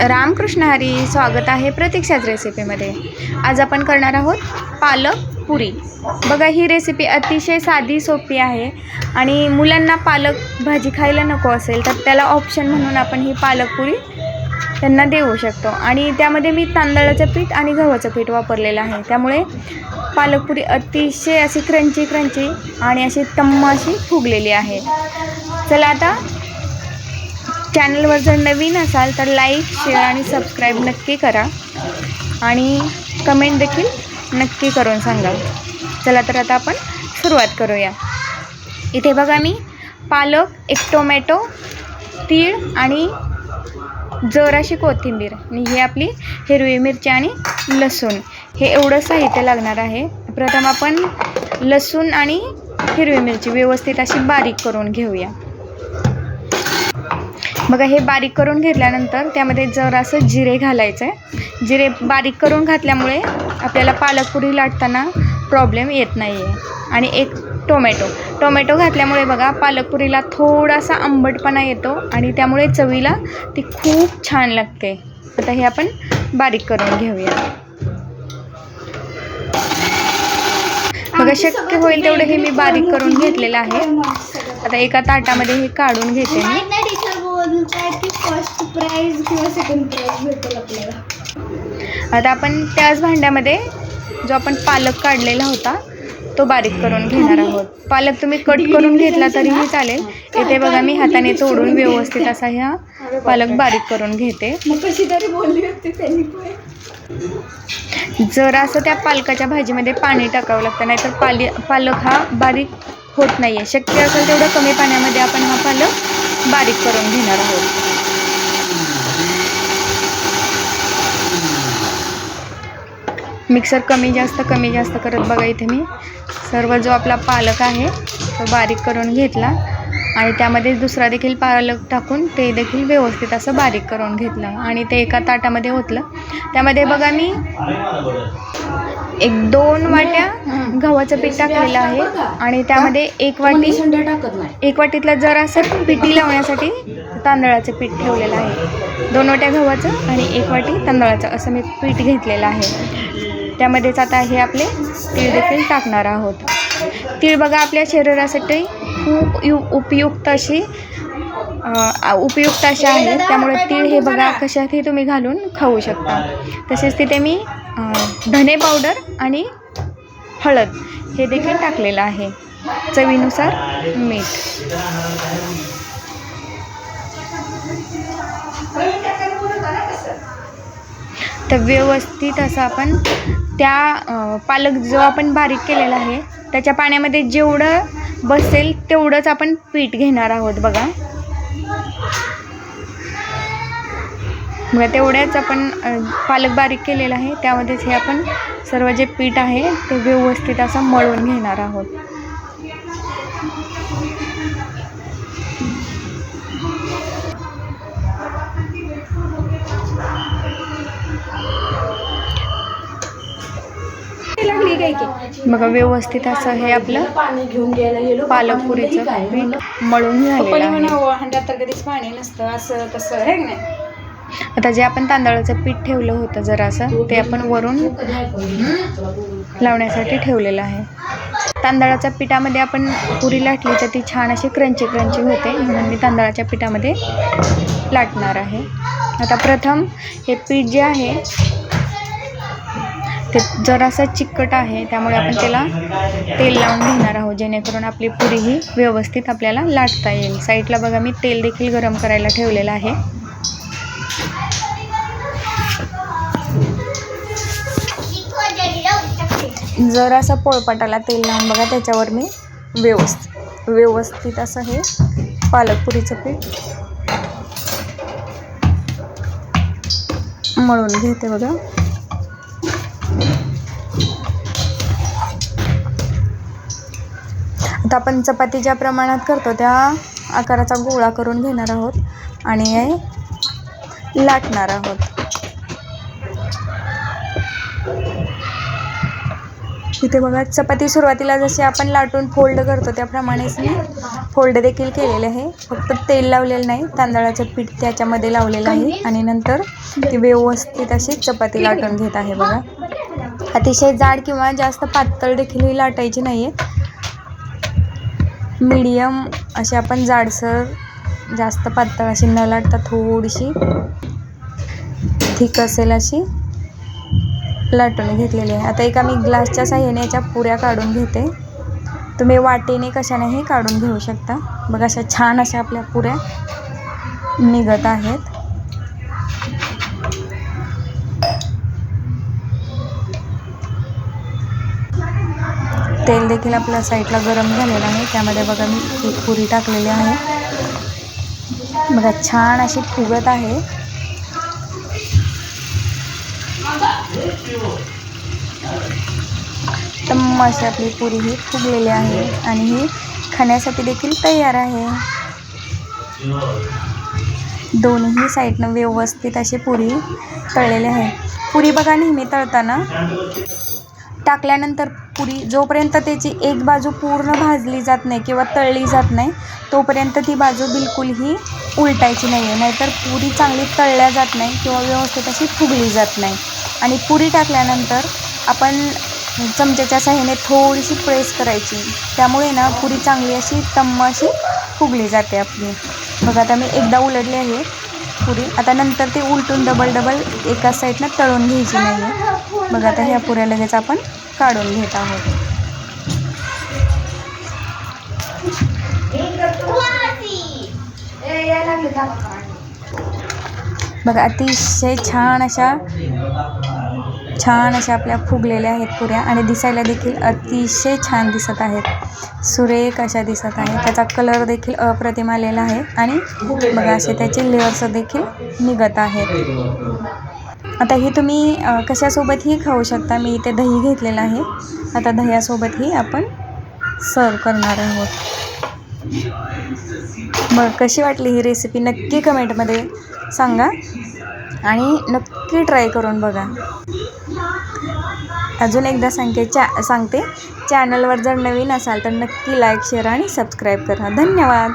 रामकृष्ण हरी स्वागत आहे प्रतीक्षाच रेसिपीमध्ये आज आपण करणार आहोत पालक पुरी. बघा ही रेसिपी अतिशय साधी सोपी आहे आणि मुलांना पालक भाजी खायला नको असेल तर त्याला ऑप्शन म्हणून आपण ही पालक पुरी त्यांना देऊ शकतो. आणि त्यामध्ये मी तांदळाचं पीठ आणि गव्हाचं पीठ वापरलेलं आहे. त्यामुळे पालकपुरी अतिशय अशी क्रंची क्रंची आणि अशी तम्म अशी फुगलेली आहे. चला आता चॅनलवर जर नवीन असाल तर लाईक शेअर आणि सबस्क्राईब नक्की करा. आणि कमेंट देखील नक्की करून सांगा. चला तर आता आपण सुरुवात करूया. इथे बघा मी पालक एक टोमॅटो तीळ आणि जराशी कोथिंबीर. आणि ही आपली हिरवी मिरची आणि लसूण. हे एवढं साहित्य लागणार आहे. प्रथम आपण लसूण आणि हिरवी मिरची व्यवस्थित अशी बारीक करून घेऊया. बघा हे बारीक करून घेतल्यानंतर त्यामध्ये जरासं जिरे घालायचं आहे जिरे बारीक करून घातल्यामुळे आपल्याला पालकपुरी लाटताना प्रॉब्लेम येत नाही आहे आणि एक टोमॅटो. टोमॅटो घातल्यामुळे बघा पालकपुरीला थोडासा आंबटपणा येतो आणि त्यामुळे चवीला ती खूप छान लागते. आता हे आपण बारीक करून घेऊया. बघा शक्य होईल तेवढं हे मी बारीक करून घेतलेलं आहे. आता एका ताटामध्ये हे काढून घेते मी. बोलतायत की फर्स्ट प्राइज किंवा सेकंड प्राइज भेटेल आपल्याला? आता आपण त्याच भांड्यामध्ये जो आपण पालक काढलेला होता तो बारीक करून घेणार आहोत. पालक तुम्ही कट करून घेतला तरीही चालेल. इथे बघा मी हाताने तोडून व्यवस्थित असा ह्या पालक बारीक करून घेते. मग कशी तरी बोलली होती त्यांनी पण. जरा असं त्या पालकाच्या भाजीमध्ये पाणी टाकावं लागतं नाहीतर पाली पालक हा बारीक होत नाही आहे शक्य असेल तेवढं कमी पाण्यामध्ये आपण हा पालक बारीक करून घेणार आहोत. मिक्सर कमी जास्त कमी जास्त करत बघा इथे मी. सर्व जो आपला पालक आहे तो बारीक करून घेतला. आणि त्यामध्ये दुसरा देखील पालक टाकून ते देखील व्यवस्थित असं बारीक करून घेतलं. आणि ते एका ताटामध्ये ओतलं. त्यामध्ये बघा मी एक दोन वाट्या गव्हाचं पीठ टाकलेलं आहे. आणि त्यामध्ये एक वाटी एक वाटीतलं जरासं पिठी लावण्यासाठी तांदळाचं पीठ ठेवलेलं आहे. दोन वाट्या गव्हाचं आणि एक वाटी तांदळाचं असं मी पीठ घेतलेलं आहे. त्यामध्येच आता हे आपले तीळ देखील टाकणार आहोत. तीळ बघा आपल्या शरीरासाठी खूप यु उपयुक्त अशी उपयुक्त अशी आहेत त्यामुळे तीळ हे बघा कशातही तुम्ही घालून खाऊ शकता. तसेच तिथे मी धने पावडर आणि हळद हे देखील टाकलेलं आहे. चवीनुसार मीठ. तर व्यवस्थित असं आपण त्या पालक जो आपण बारीक केलेला आहे त्याच्या पाण्यामध्ये जेवढं बसेल तेवढंच आपण पीठ घेणार आहोत बघा. बघा तेवढ्याच आपण पालक बारीक केलेला आहे त्यामध्येच हे आपण सर्व जे पीठ आहे ते व्यवस्थित असं मळून घेणार आहोत. काय की? बघा व्यवस्थित असं हे आपलं पाणी घेऊन गेला गेलो पालकपुरीचं पीठ मळून झालेलं आहे. हंड्यात तर कधीच पाणी नसतं असं तसं आहे की नाही? आता जे आपण तांदळाचं पीठ ठेवलं होतं जरासं ते आपण वरून लावण्यासाठी ठेवलेलं आहे. तांदळाच्या पिठामध्ये आपण पुरी लाटली तर ती छान अशी क्रंची क्रंची होते म्हणून मी तांदळाच्या पिठामध्ये लाटणार आहे. आता प्रथम हे पीठ जे आहे ते जरासं चिकट आहे त्यामुळे आपण त्याला तेल लावून घेणार आहोत जेणेकरून आपली पुरी ही व्यवस्थित आपल्याला लाटता येईल. साईडला बघा मी तेल देखील गरम करायला ठेवलेलं आहे. जरासा पोळपाटाला तेल लावून बघा त्याच्यावर मी व्यवस्थित व्यवस्थित असं हे पालकपुरीचं पीठ मळून घेते बघा. आता आपण चपाती ज्या प्रमाणात करतो त्या आकाराचा गोळा करून घेणार आहोत आणि हे लाटणार आहोत. इथे बघा चपाती सुरुवातीला जशी आपण लाटून फोल्ड करतो त्याप्रमाणेच मी फोल्ड देखील केलेले आहे. फक्त तेल लावलेलं नाही तांदळाचं पीठ त्याच्यामध्ये लावलेलं आहे आणि नंतर ती व्यवस्थित अशी चपाती लाटून घेत आहे बघा. अतिशय जाड किंवा जास्त पातळ देखील ही लाटायची नाही आहे मीडियम अशी आपण जाडसर जास्त पातळ अशी न लाटता थोडीशी थिक असेल अशी लाटून घेतलेली आहे. आता एका मी ग्लासच्या साह्याने याच्या पुऱ्या काढून घेते. तुम्ही वाटेने कशानेही काढून घेऊ शकता. बघा अशा छान अशा आपल्या पुऱ्या निघत आहेत. तेल देखील आपल्या साईडला गरम झालेलं आहे. त्यामध्ये बघा मी पुरी टाकलेली आहे. बघा छान अशी फुगत आहे. टम्म अशी आपली पुरी ही फुगलेली आहे आणि ही खाण्यासाठी देखील तयार आहे. दोन्ही साईडनं व्यवस्थित अशी पुरी तळलेली आहे. पुरी बघा नेहमी तळताना. टाकल्यानंतर पुरी जोपर्यंत त्याची एक बाजू पूर्ण भाजली जात नाही किंवा तळली जात नाही तोपर्यंत ती बाजू बिलकुलही उलटायची नाही आहे नाहीतर पुरी चांगली तळल्या जात नाही किंवा व्यवस्थित अशी फुगली जात नाही. आणि पुरी टाकल्यानंतर आपण चमच्याच्या साह्याने थोडीशी प्रेस करायची. त्यामुळे ना पुरी चांगली अशी तम्म अशी फुगली जाते आपली. बघा आता मी एकदा उलटली आहे. पुरी आता नंतर ते उलटून डबल डबल एका साईडनं तळून घ्यायची नाही आहे बघा आता ह्या पुऱ्या लगेच आपण काढून घेत आहोत. बघा अतिशय छान अशा छान अशा आपल्या फुगलेल्या आहेत पुऱ्या आणि दिसायला देखील अतिशय छान दिसत आहेत. सुरेख अशा दिसत आहेत. त्याचा कलर देखील अप्रतिम आलेला आहे आणि बघा असे त्याचे लेअर्स देखील निघत आहेत. आता ही तुम्ही कशासोबतही खाऊ शकता. मी इथे दही घेतलेलं आहे. आता दह्यासोबतही आपण सर्व करणार आहोत. मग कशी वाटली ही रेसिपी नक्की कमेंटमध्ये सांगा आणि नक्की ट्राय करून बघा. अजून एकदा सांगते चा सांगते. चॅनलवर जर नवीन असाल तर नक्की लाईक शेअर आणि सबस्क्राईब करा. धन्यवाद!